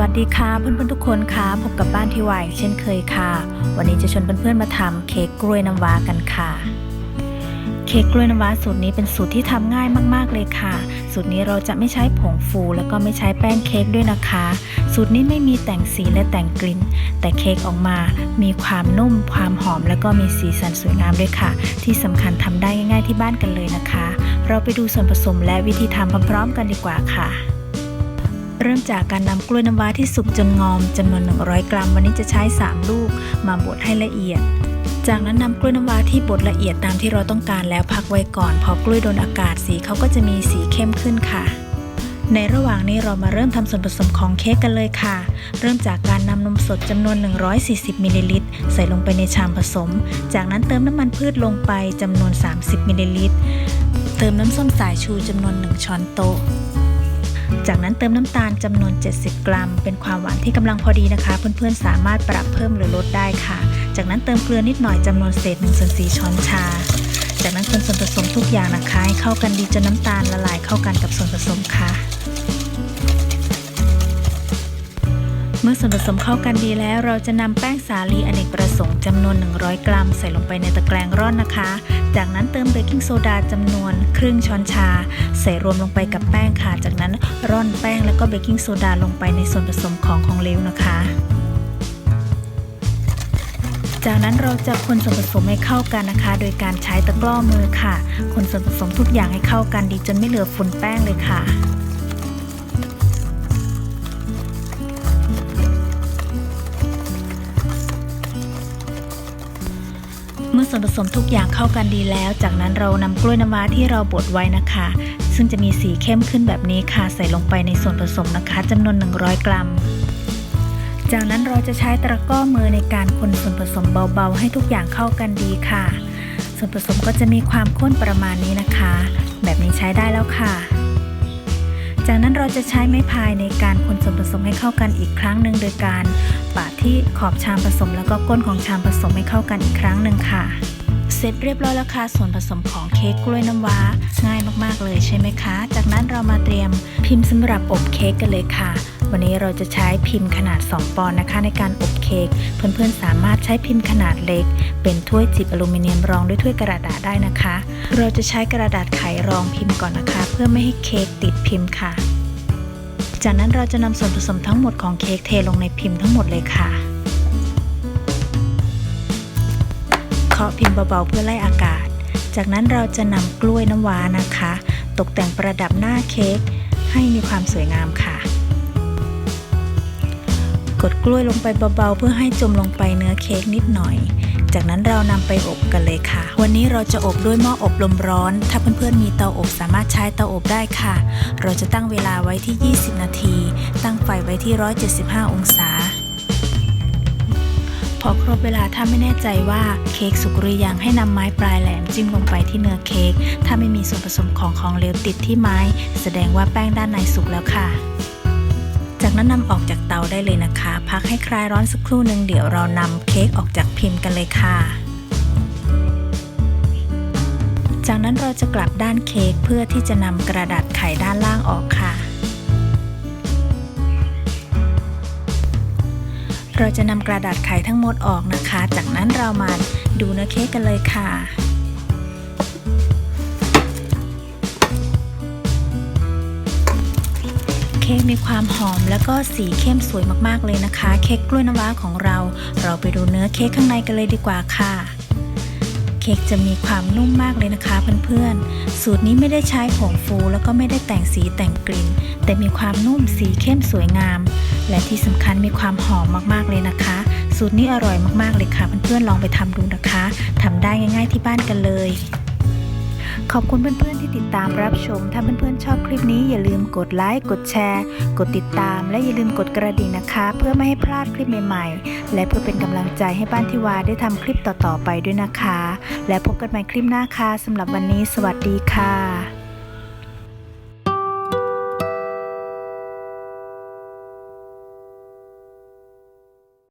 วัสดีค่ะเพื่อนๆทุกคนค่ะพบกับบ้านที่วายเช่นเคยค่ะ วันนี้จะชวนเพื่อนๆมาทำเค้กกล้วยน้ำว้ากันค่ะ เค้กกล้วยน้ำว้าสูตรนี้เป็นสูตรที่ทำง่ายมากๆเลยค่ะ สูตรนี้เราจะไม่ใช้ผงฟู แล้วก็ไม่ใช้แป้งเค้กด้วยนะคะ สูตรนี้ไม่มีแต่งสีและแต่งกลิ่น แต่เค้กออกมา มีความนุ่ม ความหอม แล้วก็มีสีสันสวยงามด้วยค่ะ ที่สำคัญทำได้ง่าย ๆที่บ้านกันเลยนะคะ เราไปดูส่วนผสมและวิธีทำพร้อมๆกันดีกว่าค่ะ เริ่มจากการนำกล้วยน้ำว้าที่สุกจนงอมจำนวน 100 กรัม วันนี้จะใช้ 3 ลูก มาบดให้ละเอียด จากนั้นนำกล้วยน้ำว้าที่บดละเอียดตามที่เราต้องการแล้วพักไว้ก่อน พอกล้วยโดนอากาศสีเขาก็จะมีสีเข้มขึ้นค่ะ ในระหว่างนี้เรามาเริ่มทำส่วนผสมของเค้กกันเลยค่ะ เริ่มจากการนำนมสดจำนวน 140มิลลิลิตรใส่ลงไปในชามผสม จากนั้นเติมน้ำมันพืชลงไปจำนวน 30มิลลิลิตรเติมน้ำส้มสายชูจำนวน 1 ช้อนโต๊ะ จากนั้นเติมน้ำตาลจำนวน 70 กรัม เป็นความหวานที่กำลังพอดีนะคะ เพื่อนๆ สามารถปรับเพิ่มหรือลดได้ค่ะ จากนั้นเติมเกลือนิดหน่อยจำนวนเศษ1ส่วน4ช้อนชา จากนั้นคนส่วนผสมทุกอย่างนะคะให้เข้ากันดีจนน้ำตาลละลายเข้ากันกับส่วนผสมค่ะ เมื่อส่วนผสมเข้ากันดีแล้ว เราจะนำแป้งสาลีอเนกประสงค์จำนวน 100 กรัม ใส่ลงไปในตะแกรงร่อนนะคะ จากนั้นเติมเบกกิ้งโซดาจำนวนครึ่งช้อนชา ใส่รวมลงไปกับแป้งค่ะ จากนั้นร่อนแป้งแล้วก็เบกกิ้งโซดาลงไปในส่วนผสมของของเหลวนะคะ จากนั้นเราจะคนส่วนผสมให้เข้ากันนะคะ โดยการใช้ตะกร้อมือค่ะ คนส่วนผสมทุกอย่างให้เข้ากันดีจนไม่เหลือฝุ่นแป้งเลยค่ะ ส่วนผสมทุกอย่างเข้ากันดีแล้ว จากนั้นเรานำกล้วยน้ำว้าที่เราบดไว้นะคะ ซึ่งจะมีสีเข้มขึ้นแบบนี้ค่ะ ใส่ลงไปในส่วนผสมนะคะจำนวน 100 กรัม จากนั้นเราจะใช้ตะกร้อมือในการคนส่วนผสมเบาๆ ให้ทุกอย่างเข้ากันดีค่ะ ส่วนผสมก็จะมีความข้นประมาณนี้นะคะ แบบนี้ใช้ได้แล้วค่ะ จากนั้นเราจะใช้ไม้พายในการคนส่วนผสมให้เข้ากันอีกครั้งหนึ่งโดยการ ปาดที่ขอบชามผสม แล้วก็ก้นของชามผสมให้เข้ากันอีกครั้งหนึ่งค่ะ เสร็จเรียบร้อยแล้วค่ะส่วนผสมของเค้กกล้วยน้ำว้า ง่ายมากๆเลยใช่ไหมคะ จากนั้นเรามาเตรียมพิมพ์สำหรับอบเค้กกันเลยค่ะวันนี้เราจะใช้พิมพ์ขนาด 2 ปอนด์นะคะ ในการอบเค้ก เพื่อนๆ สามารถใช้พิมพ์ขนาดเล็ก เป็นถ้วยจิบอลูมิเนียมรองด้วยถ้วยกระดาษได้นะคะ เราจะใช้กระดาษไขรองพิมพ์ก่อนนะคะ เพื่อไม่ให้เค้กติดพิมพ์ค่ะ จากนั้นเราจะนำส่วนผสมทั้งหมดของเค้กเทลงในพิมพ์ทั้งหมดเลยค่ะ เคาะพิมพ์เบาๆเพื่อไล่อากาศ จากนั้นเราจะนำกล้วยน้ำว้านะคะ ตกแต่งประดับหน้าเค้กให้มีความสวยงามค่ะ กดกล้วยลงไปเบาๆเพื่อให้จมลงไปเนื้อเค้กนิดหน่อย จากนั้นเรานำไปอบกันเลยค่ะ วันนี้เราจะอบด้วยหม้ออบลมร้อน ถ้าเพื่อนๆมีเตาอบสามารถใช้เตาอบได้ค่ะ เราจะตั้งเวลาไว้ที่ 20 นาที ตั้งไฟไว้ที่ 175 องศา พอครบเวลาถ้าไม่แน่ใจว่าเค้กสุกหรือยังให้นำไม้ปลายแหลมจิ้มลงไปที่เนื้อเค้กถ้าไม่มีส่วนผสมของของเหลวติดที่ไม้ แสดงว่าแป้งด้านในสุกแล้วค่ะ จากนั้นนำออกจากเตาได้เลยนะคะ พักให้คลายร้อนสักครู่หนึ่งเดี๋ยวเรานำเค้กออกจากพิมพ์กันเลยค่ะ จากนั้นเราจะกลับด้านเค้กเพื่อที่จะนำกระดาษไขด้านล่างออกค่ะ เราจะนำกระดาษไขทั้งหมดออกนะคะ จากนั้นเรามาดูเนื้อเค้กกันเลยค่ะ มีความหอมแล้วก็สีเข้มสวยมากๆเลยนะคะ เค้กกล้วยน้ำว้าของเรา เราไปดูเนื้อเค้กข้างในกันเลยดีกว่าค่ะ เค้กจะมีความนุ่มมากเลยนะคะเพื่อนๆ สูตรนี้ไม่ได้ใช้ผงฟูแล้วก็ไม่ได้แต่งสีแต่งกลิ่น แต่มีความนุ่มสีเข้มสวยงาม และที่สำคัญมีความหอมมากๆเลยนะคะ สูตรนี้อร่อยมากๆเลยค่ะเพื่อนๆลองไปทำดูนะคะทำได้ง่าย ๆที่บ้านกันเลย ขอบคุณเพื่อนๆที่ติดตามรับชม ถ้าเพื่อนๆชอบคลิปนี้อย่าลืมกดไลค์ กดแชร์ กดติดตาม และอย่าลืมกดกระดิ่งนะคะ เพื่อไม่ให้พลาดคลิปใหม่ๆ และเพื่อเป็นกำลังใจให้บ้านทิวาได้ทำคลิปต่อๆไปด้วยนะคะ และพบกันใหม่คลิปหน้าค่ะสำหรับวันนี้ สวัสดีค่ะ